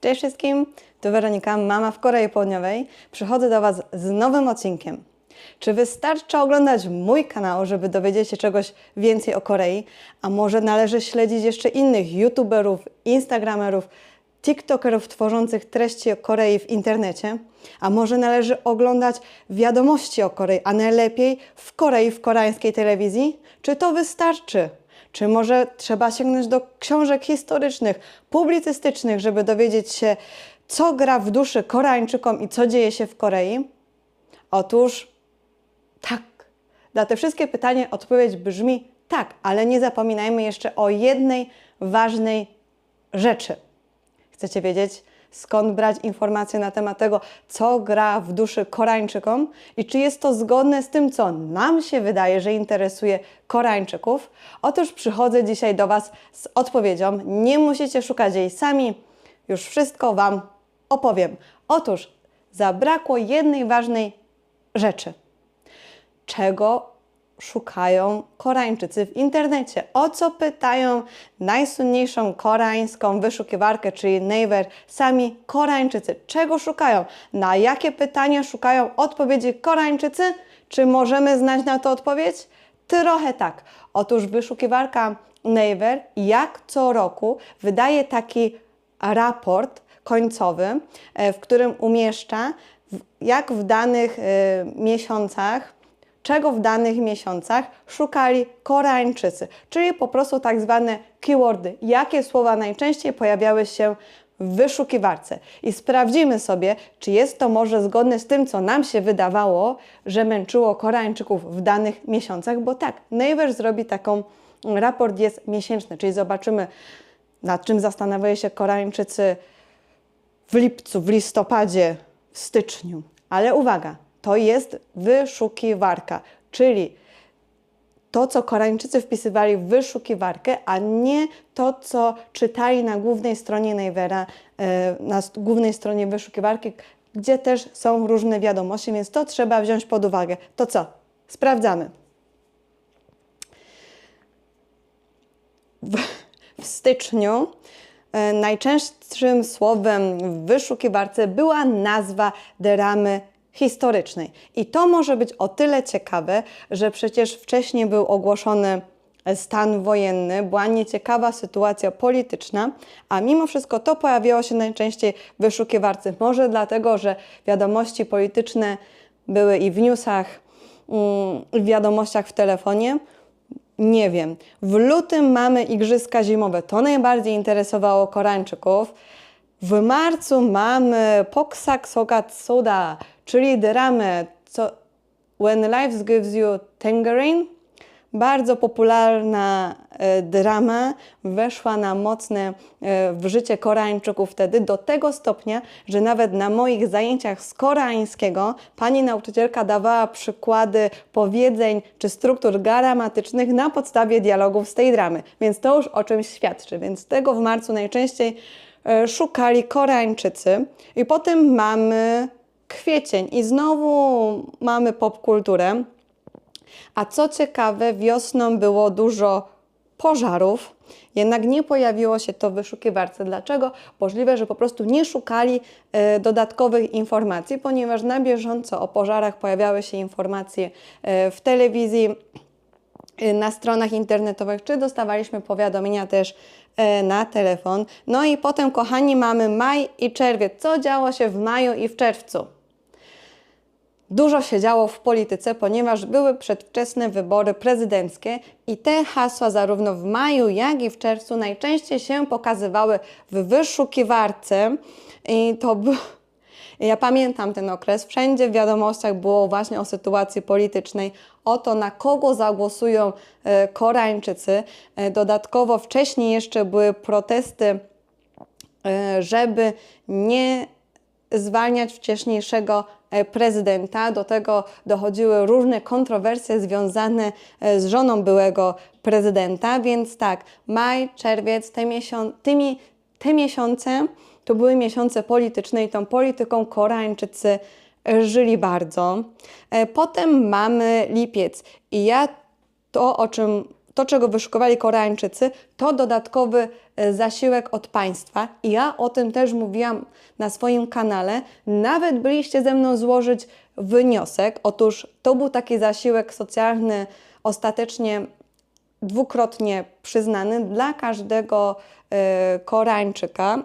Cześć wszystkim, to Weronika, mama w Korei Południowej. Przychodzę do Was z nowym odcinkiem. Czy wystarczy oglądać mój kanał, żeby dowiedzieć się czegoś więcej o Korei? A może należy śledzić jeszcze innych youtuberów, instagramerów, tiktokerów tworzących treści o Korei w internecie? A może należy oglądać wiadomości o Korei, a najlepiej w Korei, w koreańskiej telewizji? Czy to wystarczy? Czy może trzeba sięgnąć do książek historycznych, publicystycznych, żeby dowiedzieć się, co gra w duszy Koreańczykom i co dzieje się w Korei? Otóż tak. Na te wszystkie pytania odpowiedź brzmi tak, ale nie zapominajmy jeszcze o jednej ważnej rzeczy. Chcecie wiedzieć, skąd brać informacje na temat tego, co gra w duszy Koreańczykom i czy jest to zgodne z tym, co nam się wydaje, że interesuje Koreańczyków? Otóż przychodzę dzisiaj do Was z odpowiedzią. Nie musicie szukać jej sami, już wszystko Wam opowiem. Otóż zabrakło jednej ważnej rzeczy. Czego szukają Koreańczycy w internecie? O co pytają najsłynniejszą koreańską wyszukiwarkę, czyli Naver, sami Koreańczycy? Czego szukają? Na jakie pytania szukają odpowiedzi Koreańczycy? Czy możemy znać na to odpowiedź? Trochę tak. Otóż wyszukiwarka Naver jak co roku wydaje taki raport końcowy, e, w którym umieszcza, jak w danych e, miesiącach czego w danych miesiącach szukali Koreańczycy, czyli po prostu tak zwane keywordy, jakie słowa najczęściej pojawiały się w wyszukiwarce. I sprawdzimy sobie, czy jest to może zgodne z tym, co nam się wydawało, że męczyło Koreańczyków w danych miesiącach, bo tak, Naver zrobi taką, raport jest miesięczny, czyli zobaczymy, nad czym zastanawiają się Koreańczycy w lipcu, w listopadzie, w styczniu. Ale uwaga, to jest wyszukiwarka, czyli to, co Koreańczycy wpisywali w wyszukiwarkę, a nie to, co czytali na głównej stronie Navera, e, na głównej stronie wyszukiwarki, gdzie też są różne wiadomości, więc to trzeba wziąć pod uwagę. To co? Sprawdzamy. w styczniu e, najczęstszym słowem w wyszukiwarce była nazwa dramy historycznej. I to może być o tyle ciekawe, że przecież wcześniej był ogłoszony stan wojenny, była nieciekawa sytuacja polityczna, a mimo wszystko to pojawiało się najczęściej w wyszukiwarce. Może dlatego, że wiadomości polityczne były i w newsach, mm, w wiadomościach w telefonie, nie wiem. W lutym mamy Igrzyska Zimowe. To najbardziej interesowało Koreańczyków. W marcu mamy Poksak Sogat Soda, czyli dramę co, When Life Gives You Tangerine. Bardzo popularna e, drama weszła na mocne e, w życie Koreańczyków wtedy do tego stopnia, że nawet na moich zajęciach z koreańskiego pani nauczycielka dawała przykłady powiedzeń czy struktur gramatycznych na podstawie dialogów z tej dramy. Więc to już o czymś świadczy. Więc tego w marcu najczęściej e, szukali Koreańczycy. I potem mamy kwiecień i znowu mamy popkulturę. A co ciekawe, wiosną było dużo pożarów, jednak nie pojawiło się to w wyszukiwarce. Dlaczego? Możliwe, że po prostu nie szukali e, dodatkowych informacji, ponieważ na bieżąco o pożarach pojawiały się informacje e, w telewizji, e, na stronach internetowych, czy dostawaliśmy powiadomienia też na telefon. No i potem, kochani, mamy maj i czerwiec. Co działo się w maju i w czerwcu? Dużo się działo w polityce, ponieważ były przedwczesne wybory prezydenckie i te hasła zarówno w maju, jak i w czerwcu najczęściej się pokazywały w wyszukiwarce. I to był. Ja pamiętam ten okres. Wszędzie w wiadomościach było właśnie o sytuacji politycznej, o to, na kogo zagłosują e, Koreańczycy. E, Dodatkowo wcześniej jeszcze były protesty e, żeby nie zwalniać wcześniejszego e, prezydenta. Do tego dochodziły różne kontrowersje związane e, z żoną byłego prezydenta, więc tak, maj, czerwiec, te, miesią- tymi, te miesiące to były miesiące polityczne i tą polityką Koreańczycy e, żyli bardzo. Potem mamy lipiec i ja to, o czym to, czego wyszukiwali Koreańczycy, to dodatkowy e, zasiłek od państwa. I ja o tym też mówiłam na swoim kanale. Nawet byliście ze mną złożyć wniosek. Otóż to był taki zasiłek socjalny ostatecznie dwukrotnie przyznany dla każdego e, Koreańczyka.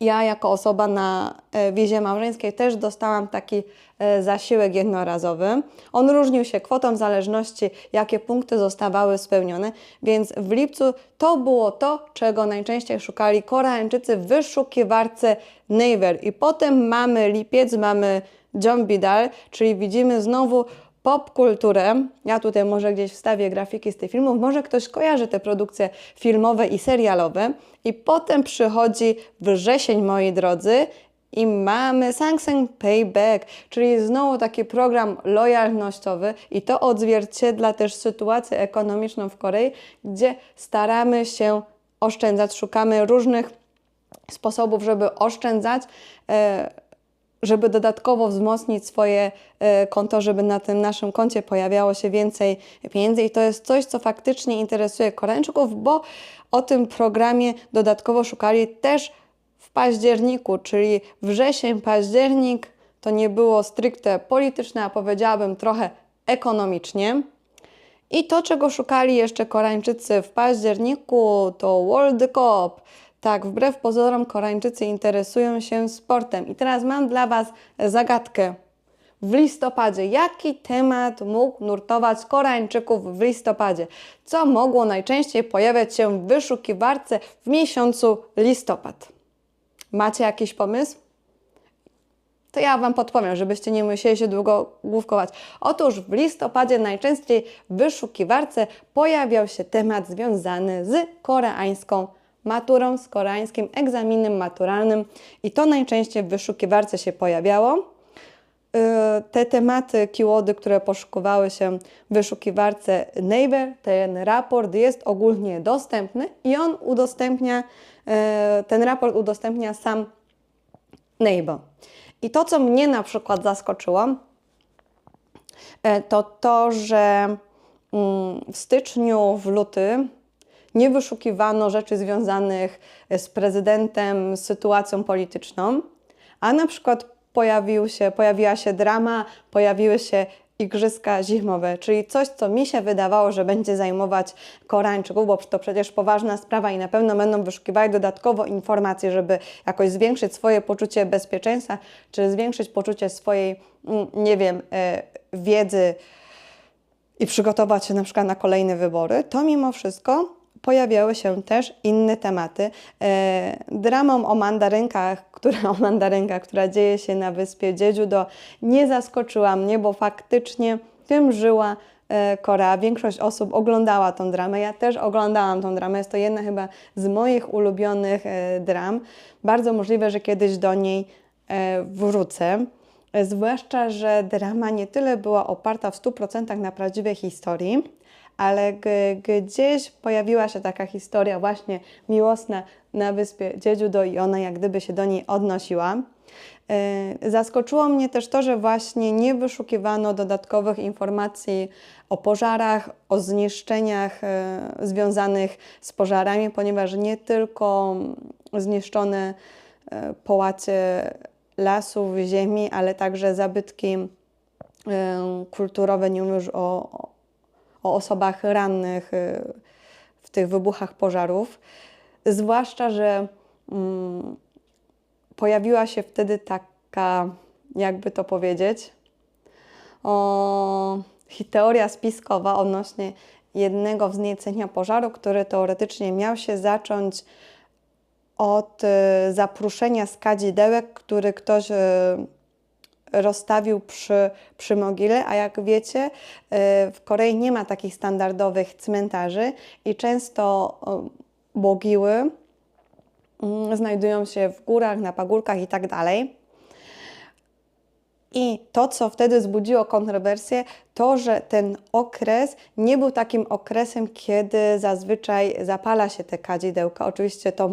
Ja jako osoba na e, wizie małżeńskiej też dostałam taki e, zasiłek jednorazowy. On różnił się kwotą w zależności, jakie punkty zostawały spełnione, więc w lipcu to było to, czego najczęściej szukali Koreańczycy w wyszukiwarce Naver. I potem mamy lipiec, mamy Jombidal, czyli widzimy znowu popkulturę. Ja tutaj może gdzieś wstawię grafiki z tych filmów, może ktoś kojarzy te produkcje filmowe i serialowe. I potem przychodzi wrzesień, moi drodzy, i mamy Samsung Payback, czyli znowu taki program lojalnościowy i to odzwierciedla też sytuację ekonomiczną w Korei, gdzie staramy się oszczędzać, szukamy różnych sposobów, żeby oszczędzać. E, żeby dodatkowo wzmocnić swoje e, konto, żeby na tym naszym koncie pojawiało się więcej pieniędzy. I to jest coś, co faktycznie interesuje Koreańczyków, bo o tym programie dodatkowo szukali też w październiku, czyli wrzesień, październik. To nie było stricte polityczne, a powiedziałabym trochę ekonomicznie. I to, czego szukali jeszcze Koreańczycy w październiku, to World Cup. Tak, wbrew pozorom Koreańczycy interesują się sportem. I teraz mam dla Was zagadkę. W listopadzie, jaki temat mógł nurtować Koreańczyków w listopadzie? Co mogło najczęściej pojawiać się w wyszukiwarce w miesiącu listopad? Macie jakiś pomysł? to ja Wam podpowiem, żebyście nie musieli się długo główkować. Otóż w listopadzie najczęściej w wyszukiwarce pojawiał się temat związany z koreańską maturą, z koreańskim egzaminem maturalnym i to najczęściej w wyszukiwarce się pojawiało. Y, te tematy, keywordy, które poszukiwały się w wyszukiwarce Naver, ten raport jest ogólnie dostępny i on udostępnia, y, ten raport udostępnia sam Naver. I to, co mnie na przykład zaskoczyło, y, to to, że mm, w styczniu, w luty nie wyszukiwano rzeczy związanych z prezydentem, z sytuacją polityczną, a na przykład pojawił się, pojawiła się drama, pojawiły się igrzyska zimowe, czyli coś, co mi się wydawało, że będzie zajmować Koreańczyków, bo to przecież poważna sprawa i na pewno będą wyszukiwali dodatkowo informacje, żeby jakoś zwiększyć swoje poczucie bezpieczeństwa, czy zwiększyć poczucie swojej, mm, nie wiem, e, wiedzy i przygotować się na przykład na kolejne wybory, to mimo wszystko pojawiały się też inne tematy. E, dramą o mandarynkach, która, o mandarynkach, która dzieje się na wyspie Jeju-do, nie zaskoczyła mnie, bo faktycznie tym żyła e, Korea. Większość osób oglądała tą dramę. Ja też oglądałam tą dramę. Jest to jedna chyba z moich ulubionych e, dram. Bardzo możliwe, że kiedyś do niej wrócę. Zwłaszcza, że drama nie tyle była oparta w 100% na prawdziwej historii, ale gdzieś pojawiła się taka historia właśnie miłosna na wyspie Jeju-do i ona jak gdyby się do niej odnosiła. E, zaskoczyło mnie też to, że właśnie nie wyszukiwano dodatkowych informacji o pożarach, o zniszczeniach e, związanych z pożarami, ponieważ nie tylko zniszczone e, połacie lasów, ziemi, ale także zabytki kulturowe, nie już o, o osobach rannych y, w tych wybuchach pożarów. Zwłaszcza, że mm, pojawiła się wtedy taka, jakby to powiedzieć, o, teoria spiskowa odnośnie jednego wzniecenia pożaru, który teoretycznie miał się zacząć od y, zapruszenia skadzidełek, który ktoś y, rozstawił przy, przy mogile, a jak wiecie, e, w Korei nie ma takich standardowych cmentarzy i często mogiły mm, znajdują się w górach, na pagórkach i tak dalej. I to, co wtedy wzbudziło kontrowersję, to, że ten okres nie był takim okresem, kiedy zazwyczaj zapala się te kadzidełka. Oczywiście to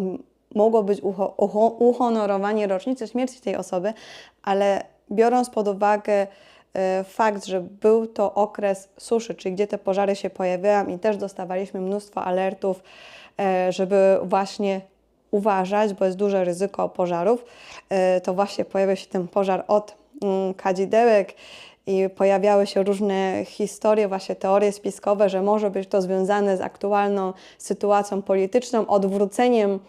mogło być uhonorowanie rocznicy śmierci tej osoby, ale biorąc pod uwagę e, fakt, że był to okres suszy, czyli gdzie te pożary się pojawiają i też dostawaliśmy mnóstwo alertów, e, żeby właśnie uważać, bo jest duże ryzyko pożarów, e, to właśnie pojawił się ten pożar od mm, kadzidełek i pojawiały się różne historie, właśnie teorie spiskowe, że może być to związane z aktualną sytuacją polityczną, odwróceniem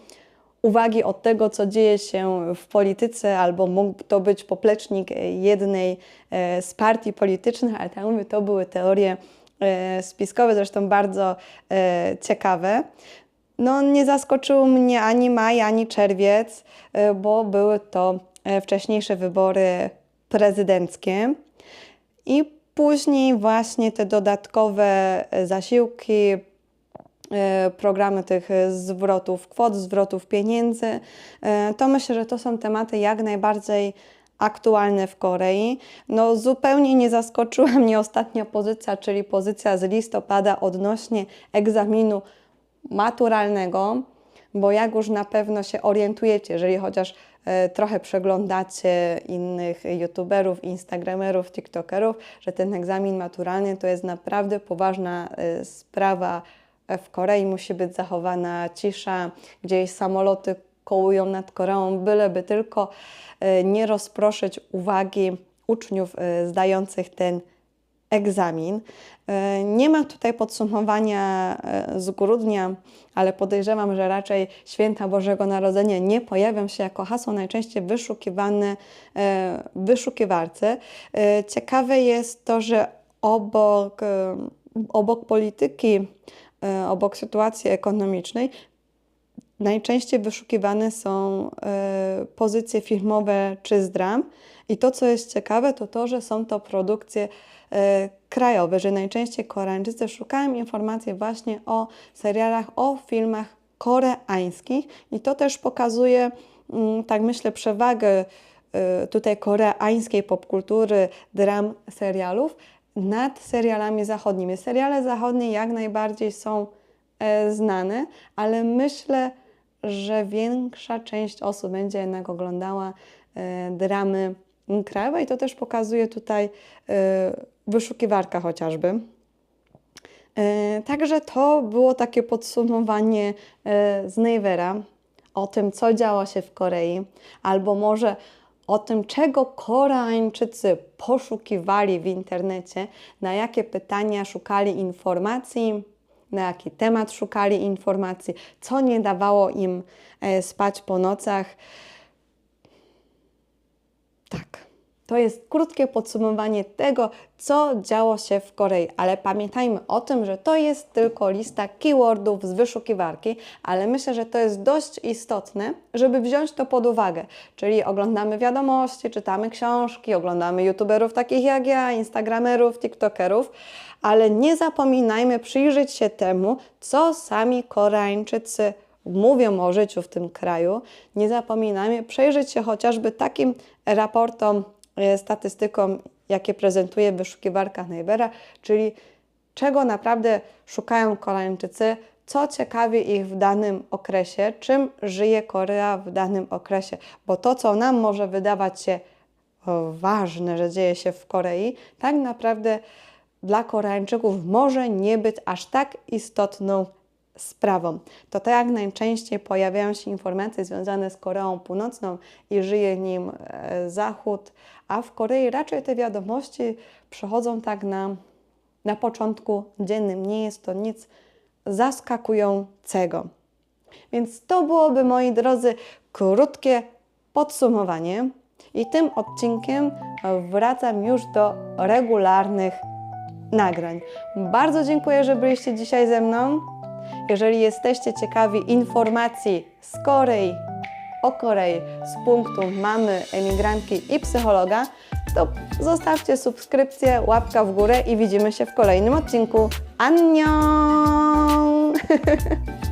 uwagi od tego, co dzieje się w polityce, albo mógł to być poplecznik jednej e, z partii politycznych, ale jak mówię, to były teorie e, spiskowe, zresztą bardzo e, ciekawe. No, nie zaskoczył mnie ani maj, ani czerwiec, bo były to wcześniejsze wybory prezydenckie. I później właśnie te dodatkowe zasiłki, programy tych e, zwrotów kwot, zwrotów pieniędzy, e, to myślę, że to są tematy jak najbardziej aktualne w Korei. No zupełnie nie zaskoczyła mnie ostatnia pozycja, czyli pozycja z listopada odnośnie egzaminu maturalnego, bo jak już na pewno się orientujecie, jeżeli chociaż e, trochę przeglądacie innych youtuberów, instagramerów, tiktokerów, że ten egzamin maturalny to jest naprawdę poważna e, sprawa w Korei. Musi być zachowana cisza, gdzieś samoloty kołują nad Koreą, byleby tylko e, nie rozproszyć uwagi uczniów e, zdających ten egzamin. E, Nie ma tutaj podsumowania z grudnia, ale podejrzewam, że raczej święta Bożego Narodzenia nie pojawią się jako hasło najczęściej wyszukiwane w wyszukiwarce. Ciekawe jest to, że obok, obok polityki, obok sytuacji ekonomicznej, najczęściej wyszukiwane są e, pozycje filmowe czy z dram. I to, co jest ciekawe, to to, że są to produkcje e, krajowe, że najczęściej Koreańczycy szukają informacji właśnie o serialach, o filmach koreańskich. I to też pokazuje, mm, tak myślę, przewagę e, tutaj koreańskiej popkultury, dram, serialów nad serialami zachodnimi. Seriale zachodnie jak najbardziej są e, znane, ale myślę, że większa część osób będzie jednak oglądała e, dramy krajowe i to też pokazuje tutaj e, wyszukiwarka chociażby. E, Także to było takie podsumowanie e, z Navera o tym, co działo się w Korei, albo może o tym, czego Koreańczycy poszukiwali w internecie, na jakie pytania szukali informacji, na jaki temat szukali informacji, co nie dawało im e, spać po nocach. Tak. To jest krótkie podsumowanie tego, co działo się w Korei, ale pamiętajmy o tym, że to jest tylko lista keywordów z wyszukiwarki, ale myślę, że to jest dość istotne, żeby wziąć to pod uwagę. Czyli oglądamy wiadomości, czytamy książki, oglądamy youtuberów takich jak ja, instagramerów, tiktokerów, ale nie zapominajmy przyjrzeć się temu, co sami Koreańczycy mówią o życiu w tym kraju. Nie zapominajmy przejrzeć się chociażby takim raportom, statystykom, jakie prezentuje wyszukiwarka Neighbora, czyli czego naprawdę szukają Koreańczycy, co ciekawi ich w danym okresie, czym żyje Korea w danym okresie, bo to, co nam może wydawać się ważne, że dzieje się w Korei, tak naprawdę dla Koreańczyków może nie być aż tak istotną sprawą. To tak najczęściej pojawiają się informacje związane z Koreą Północną i żyje nim e, Zachód, a w Korei raczej te wiadomości przychodzą tak na, na początku dziennym. Nie jest to nic zaskakującego. Więc to byłoby, moi drodzy, krótkie podsumowanie. I tym odcinkiem wracam już do regularnych nagrań. Bardzo dziękuję, że byliście dzisiaj ze mną. Jeżeli jesteście ciekawi informacji z Korei, o Korei z punktu mamy, emigrantki i psychologa, to zostawcie subskrypcję, łapka w górę i widzimy się w kolejnym odcinku. Annyeong!